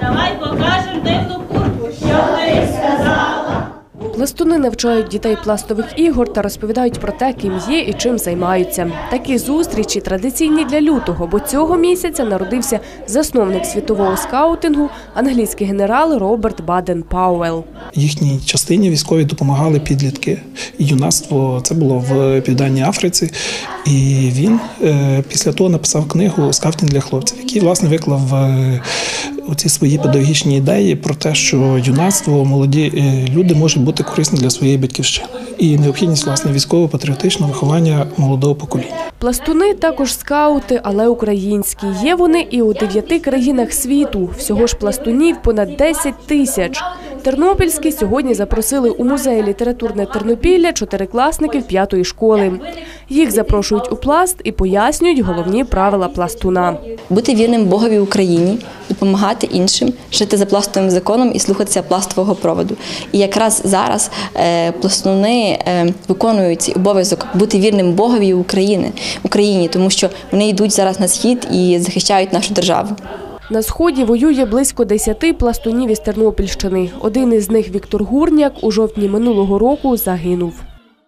Давай покажем дивну куртку, що ти сказала. Пластуни навчають дітей пластових ігор та розповідають про те, ким є і чим займаються. Такі зустрічі традиційні для лютого, бо цього місяця народився засновник світового скаутингу, англійський генерал Роберт Баден Пауел. Їхній частині військові допомагали підлітки. Юнацтво це було в Південній Африці. І він е, після того написав книгу Скаутінг для хлопців, який власне виклав е, оці свої педагогічні ідеї про те, що юнацтво, молоді е, люди можуть бути корисні для своєї батьківщини. І необхідність власне військово-патріотичного виховання молодого покоління. Пластуни також скаути, але українські. Є вони і у дев'яти країнах світу. Всього ж пластунів понад 10 тисяч. Тернопільські сьогодні запросили у музей літературне Тернопілля чотирикласників п'ятої школи. Їх запрошують у пласт і пояснюють головні правила пластуна. бути вірним Богові Україні, допомагати іншим, жити за пластовим законом і слухатися пластового проводу. І якраз зараз е, пластуни е, виконують обов'язок бути вірним Богові України, Україні, тому що вони йдуть зараз на схід і захищають нашу державу. На сході воює близько 10 пластунів із Тернопільщини. Один із них Віктор Гурняк у жовтні минулого року загинув.